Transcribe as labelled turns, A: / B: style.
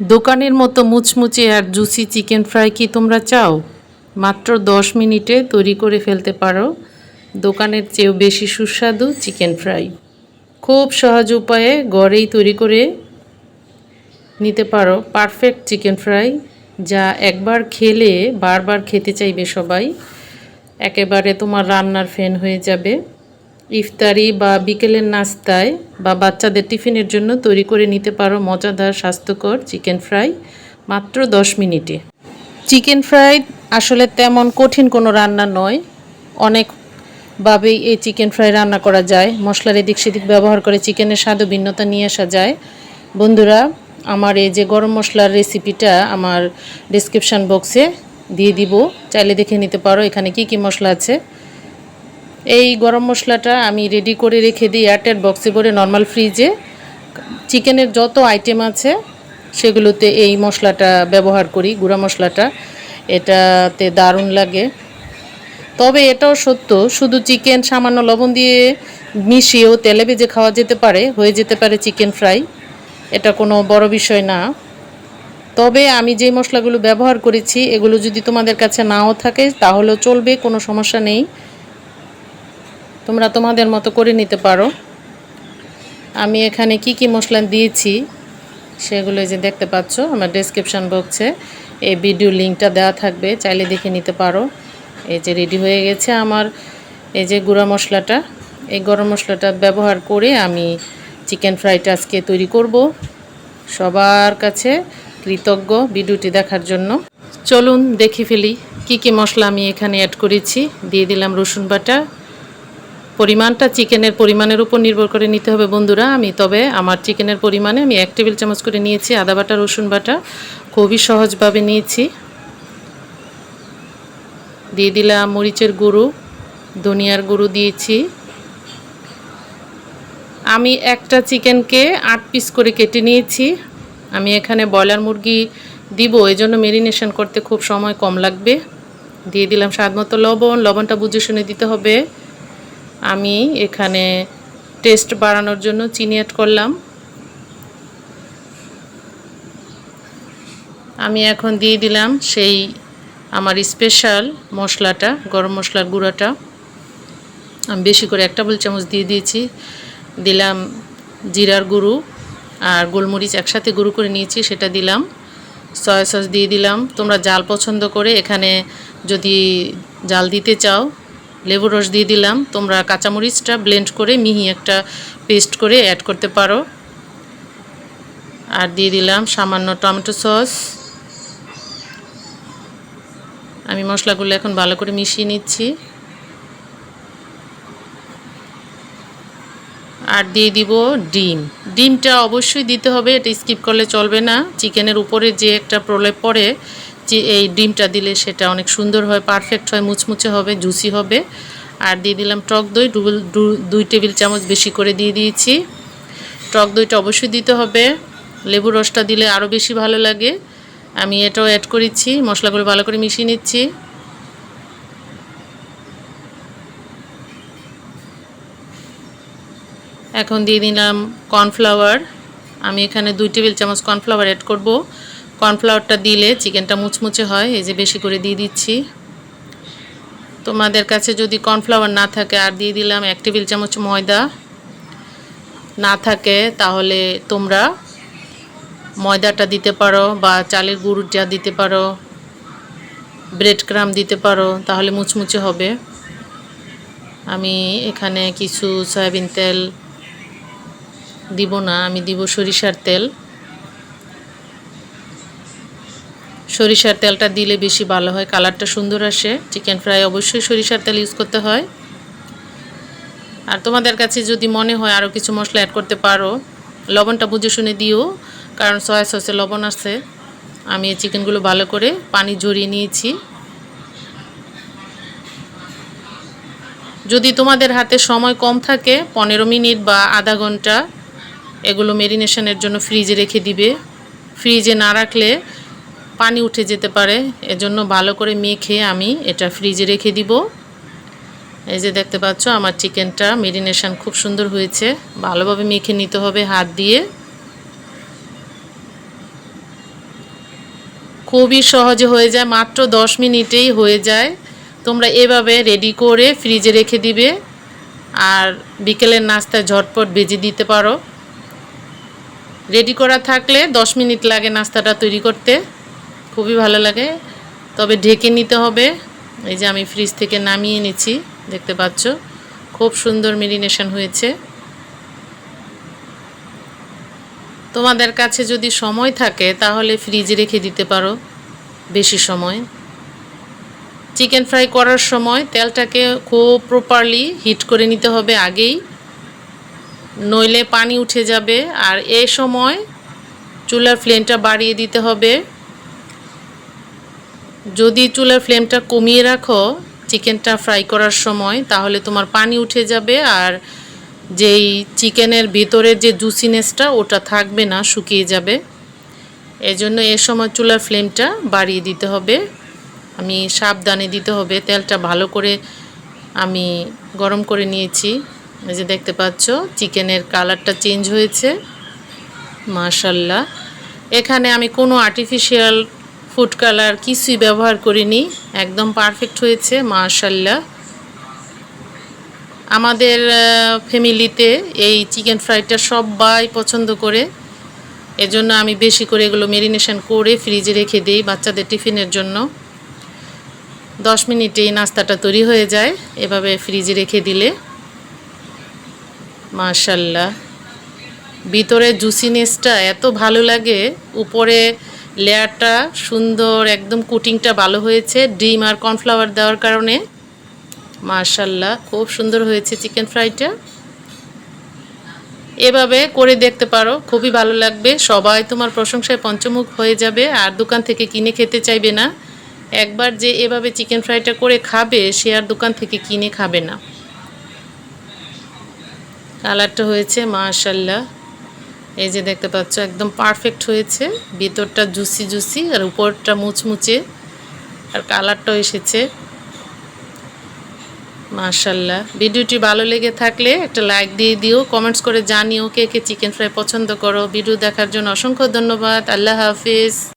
A: দোকানের মতো মুচমুচে আর জুসি চিকেন ফ্রাই কি তোমরা চাও? মাত্র দশ মিনিটে তৈরি করে ফেলতে পারো। দোকানের চেয়েও বেশি সুস্বাদু চিকেন ফ্রাই। খুব সহজ উপায়ে ঘরেই তৈরি করে নিতে পারো পারফেক্ট চিকেন ফ্রাই, যা একবার খেলে বারবার খেতে চাইবে সবাই। একেবারে তোমার রান্নার ফ্যান হয়ে যাবে। ইফতারি বা বিকেলের নাস্তায় বা বাচ্চাদের টিফিনের জন্য তৈরি করে নিতে পারো মজাদার, স্বাস্থ্যকর চিকেন ফ্রাই মাত্র দশ মিনিটে। চিকেন ফ্রাই আসলে তেমন কঠিন কোনো রান্না নয়। অনেকভাবেই এই চিকেন ফ্রাই রান্না করা যায়। মশলার এদিক সেদিক ব্যবহার করে চিকেনের স্বাদও ভিন্নতা নিয়ে আসা যায়। বন্ধুরা, আমার এই যে গরম মশলার রেসিপিটা আমার ডিসক্রিপশান বক্সে দিয়ে দিব। চাইলে দেখে নিতে পারো এখানে কি কি মশলা আছে। এই গরম মশলাটা আমি রেডি করে রেখে দিই এয়ারটেল বক্সে ভরে নর্মাল ফ্রিজে চিকেনের যত আইটেম আছে, সেগুলোতে এই মশলাটা ব্যবহার করি, গুঁড়া মশলাটা। এটাতে দারুণ লাগে। তবে এটাও সত্য, শুধু চিকেন সামান্য লবণ দিয়ে মিশিয়েও তেলে ভেজে খাওয়া যেতে পারে, হয়ে যেতে পারে চিকেন ফ্রাই এটা কোনো বড় বিষয় না। তবে আমি যে মশলাগুলো ব্যবহার করেছি, এগুলো যদি তোমাদের কাছে নাও থাকে, তাহলেও চলবে, কোনো সমস্যা নেই। তোমরা তোমাদের মতো করে নিতে পারো। আমি এখানে কি কি মশলা দিয়েছি সেগুলো যে দেখতে পাচ্ছ আমার ডেসক্রিপশান বক্সে এই ভিডিও লিঙ্কটা দেওয়া থাকবে, চাইলে দেখে নিতে পারো। এই যে রেডি হয়ে গেছে আমার এই যে গুঁড়া মশলাটা। এই গরম মশলাটা ব্যবহার করে আমি চিকেন ফ্রাইটা আজকে তৈরি করব। সবার কাছে কৃতজ্ঞ ভিডিওটি দেখার জন্য। চলুন দেখে ফেলি কি কি মশলা আমি এখানে অ্যাড করেছি। দিয়ে দিলাম রসুন বাটা পরিমাণটা চিকেনের পরিমাণের উপর নির্ভর করে নিতে হবে বন্ধুরা। আমি তবে আমার চিকেনের পরিমাণে আমি এক টেবিল চামচ করে নিয়েছি আদা বাটা, রসুন বাটা। খুবই সহজভাবে নিয়েছি। দিয়ে দিলাম মরিচের গুঁড়ো, ধনিয়ার গুঁড়ো দিয়েছি। আমি একটা চিকেনকে আট পিস করে কেটে নিয়েছি। আমি এখানে ব্রয়লার মুরগি দিব এই জন্য মেরিনেশন করতে খুব সময় কম লাগবে। দিয়ে দিলাম স্বাদ মতো লবণ, লবণটা বুঝে শুনে দিতে হবে। আমি এখানে টেস্ট বাড়ানোর জন্য চিনি অ্যাড করলাম। আমি এখন দিয়ে দিলাম সেই আমার স্পেশাল মশলাটা, গরম মশলার গুঁড়োটা। আমি বেশি করে একটা বল চামচ দিয়ে দিয়েছি। দিলাম জিরার গুঁড়ো আর গোলমরিচ একসাথে গুঁড়ো করে নিয়েছি, সেটা দিলাম। সয়া সস দিয়ে দিলাম। তোমরা জাল পছন্দ করে এখানে যদি জাল দিতে চাও লেবু রস দিয়ে দিলাম। তোমরা কাঁচামরিচটা ব্লেন্ড করে মিহি একটা পেস্ট করে অ্যাড করতে পারো। আর দিয়ে দিলাম সামান্য টমেটো সস। আমি মশলাগুলো এখন ভালো করে মিশিয়ে নিচ্ছি। আর দিয়ে দিব ডিম। ডিমটা অবশ্যই দিতে হবে, এটা স্কিপ করলে চলবে না। চিকেনের উপরে যে একটা প্রলেপ পড়ে এই ডিমটা দিলে সেটা অনেক সুন্দর হয় পারফেক্ট হয়, মুচমুচে হবে জুসি হবে। আর দিয়ে দিলাম টক দই ডুবল দুই টেবিল চামচ বেশি করে দিয়ে দিয়েছি। টক দইটা অবশ্যই দিতে হবে। লেবু রসটা দিলে আরও বেশি ভালো লাগে। আমি এটাও অ্যাড করেছি, মশলাগুলো ভালো করে মিশিয়ে নিচ্ছি। এখন দিয়ে দিলাম কর্নফ্লাওয়ার আমি এখানে দুই টেবিল চামচ কর্নফ্লাওয়ার অ্যাড করব। কর্নফ্লাওয়ারটা দিলে চিকেনটা মুচমুচে হয়, এই যে বেশি করে দিয়ে দিচ্ছি। তোমাদের কাছে যদি কর্নফ্লাওয়ার না থাকে, আর দিয়ে দিলাম এক টেবিল চামচ ময়দা। না থাকে, তাহলে তোমরা ময়দাটা দিতে পারো বা চালের গুঁড়োটা দিতে পারো, ব্রেড ক্রাম দিতে পারো, তাহলে মুচমুচে হবে। আমি এখানে কিছু সয়াবিন তেল দিব না, আমি দিব সরিষার তেল। সরিষার তেলটা দিলে বেশি ভালো হয়, কালারটা সুন্দর আসে। চিকেন ফ্রাই অবশ্যই সরিষার তেল ইউজ করতে হয়। আর তোমাদের কাছে যদি মনে হয় আরও কিছু মশলা অ্যাড করতে পারো, লবণটা বুঝে শুনে দিও, কারণ সয়া সসে লবণ আছে। আমি এই চিকেনগুলো ভালো করে পানি ঝরিয়ে নিয়েছি। যদি তোমাদের হাতে সময় কম থাকে, পনেরো মিনিট বা আধা ঘণ্টা, এগুলো মেরিনেশনের জন্য ফ্রিজে রেখে দিবে। ফ্রিজে না রাখলে পানি উঠে যেতে পারে। এজন্য ভালো করে মেখে আমি এটা ফ্রিজে রেখে দিব। এই যে দেখতে পাচ্ছ, আমার চিকেনটা মেরিনেশন খুব সুন্দর হয়েছে। ভালোভাবে মেখে নিতে হবে হাত দিয়ে। খুবই সহজে হয়ে যায়, মাত্র দশ মিনিটেই হয়ে যায়। তোমরা এভাবে রেডি করে ফ্রিজে রেখে দিবে। আর বিকেলের নাস্তায় ঝটপট ভেজে দিতে পারো। রেডি করা থাকলে দশ মিনিট লাগে নাস্তাটা তৈরি করতে। খুবই ভালো লাগে। তবে ঢেকে নিতে হবে। এই যে আমি ফ্রিজ থেকে নামিয়ে নিচ্ছি, দেখতে পাচ্ছ। খুব সুন্দর মেরিনেশন হয়েছে। তোমাদের কাছে যদি সময় থাকে, তাহলে ফ্রিজে রেখে দিতে পারো। বেশি সময়। চিকেন ফ্রাই করার সময় তেলটাকে খুব প্রপারলি হিট করে নিতে হবে আগেই। নইলে পানি উঠে যাবে। আর এই সময় চুলার ফ্লেমটা বাড়িয়ে দিতে হবে। যদি চুলার ফ্লেমটা কমিয়ে রাখো, চিকেনটা ফ্রাই করার সময়, তাহলে তোমার পানি উঠে যাবে আর যেই চিকেনের ভিতরের যে জুসিনেসটা, ওটা থাকবে না, শুকিয়ে যাবে। এজন্য এ সময় চুলার ফ্লেমটা বাড়িয়ে দিতে হবে। আমি সাবধানে দিতে হবে, তেলটা ভালো করে আমি গরম করে নিয়েছি। এই যে দেখতে পাচ্ছ, চিকেনের কালারটা চেঞ্জ হয়েছে। মাশাল্লাহ। এখানে আমি কোনো আর্টিফিশিয়াল ফুড কালার কিছুই ব্যবহার করিনি, একদম পারফেক্ট হয়েছে মাশাল্লাহ আমাদের ফ্যামিলিতে এই চিকেন ফ্রাইটা সবাই পছন্দ করে। এজন্য আমি বেশি করে এগুলো মেরিনেশন করে ফ্রিজে রেখে দিই বাচ্চাদের টিফিনের জন্য। দশ মিনিটেই নাস্তাটা তৈরি হয়ে যায়, এভাবে ফ্রিজে রেখে দিলে। মাশাল্লাহ ভিতরে জুসিনেসটা এত ভালো লাগে, উপরে লেয়ারটা সুন্দর, একদম কুটিংটা ভালো হয়েছে। ডিম আর কর্নফ্লাওয়ার দেওয়ার কারণে। মার্শাল্লাহ খুব সুন্দর হয়েছে চিকেন ফ্রাইটা। এভাবে করে দেখতে পারো, খুবই ভালো লাগবে। সবাই তোমার প্রশংসায় পঞ্চমুখ হয়ে যাবে, আর দোকান থেকে কিনে খেতে চাইবে না। একবার যে এভাবে চিকেন ফ্রাইটা করে খাবে, সে আর দোকান থেকে কিনে খাবে না। কালারটা হয়েছে মাশাল্লাহ এই যে দেখতে পাচ্ছ, একদম পারফেক্ট হয়েছে। ভিতরটা জুসি জুসি আর উপরটা মুচমুচে, আর কালারটাও এসেছে। মার্শাল্লাহ ভিডিওটি ভালো লেগে থাকলে একটা লাইক দিয়ে দিও কমেন্টস করে জানিও কে কে চিকেন ফ্রাই পছন্দ করো। ভিডিও দেখার জন্য অসংখ্য ধন্যবাদ। আল্লাহ হাফিজ।